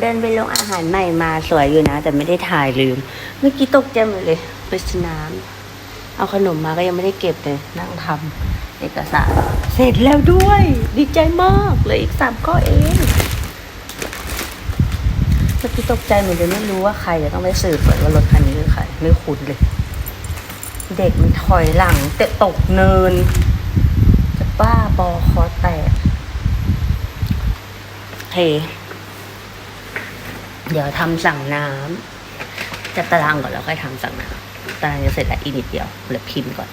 เดินไปโรงอาหารใหม่มาสวยอยู่นะ แต่ไม่ได้ถ่ายลืม เมื่อกี้ตกใจหมดเลยไปสนาม เอาขนมมาก็ยังไม่ได้เก็บเลย นั่งทำเอกสาร เสร็จแล้วด้วย ดีใจมากเลยอีกสามข้อเองเมื่อกี้ตกใจเหมือนจะไม่รู้ว่าใครจะต้องไปสืบก่อนว่ารถคันนี้คือใครไม่คุ้นเลย เด็กมันถอยหลัง เตะตกเนิน จะบ้าบอคอแตกโอเค เดี๋ยวทำสั่งน้ำจัดตารางก่อนแล้วค่อยทำสั่งน้ำตารางจะเสร็จแล้วอีกนิดเดียวเหลือพิมพ์ก่อน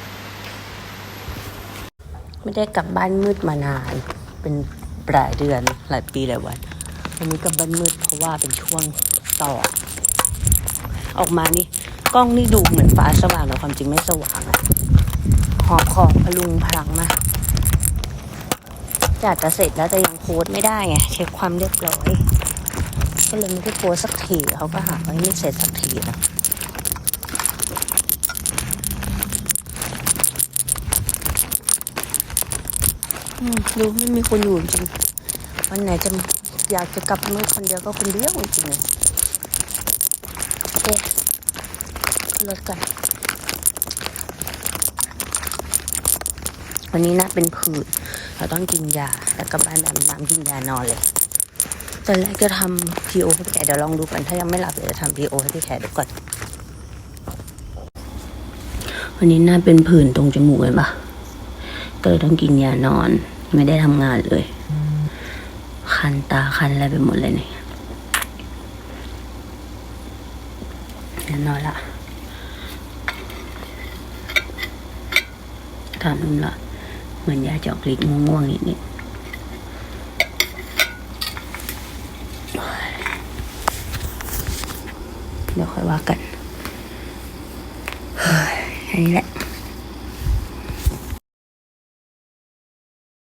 ไม่ได้กลับบ้านมืดมานาน เป็นหลายเดือนหลายปีหลายวันวันนี้กลับบ้านมืดเพราะว่าเป็นช่วงต่อ ออกมานี่กล้องนี่ดูเหมือนฟ้าสว่างแต่ความจริงไม่สว่างอะหอบของพลุงพลังมากจัดจะเสร็จแล้วแต่ยังโพสไม่ได้ไงเช็คความเรียบร้อย ก็เลยไม่ได้โพสต์สักทีเขาก็หาว่าไม่เสร็จสักทีนะอืมดูไม่มีคนอยู่จริงวันไหนจะอยากจะกลับมือคนเดียวก็คนเดียวจริงเลยโอเคขึ้นรถกัน วันนี้นะเป็นผื่นเราต้องกินยา แล้วกลับบ้านแบบน้ำกินยานอนเลย ตอนแรกจะทำพีโอให้พี่แขกเดี๋ยวลองดูก่อนถ้ายังไม่หลับเดี๋ยวจะทำพีโอให้พี่แขกดูก่อน วันนี้หน้าเป็นผื่นตรงจมูกเลยปะก็เลยต้องกินยานอน ไม่ได้ทำงานเลย คันตาคันอะไรไปหมดเลยเนี่ยยวนอนละทำนุ่มละเหมือนยาจาะกลิดง่วงๆนิดนิ เดี๋ยวค่อยว่ากัน เฮ้ยอันนี้แหละ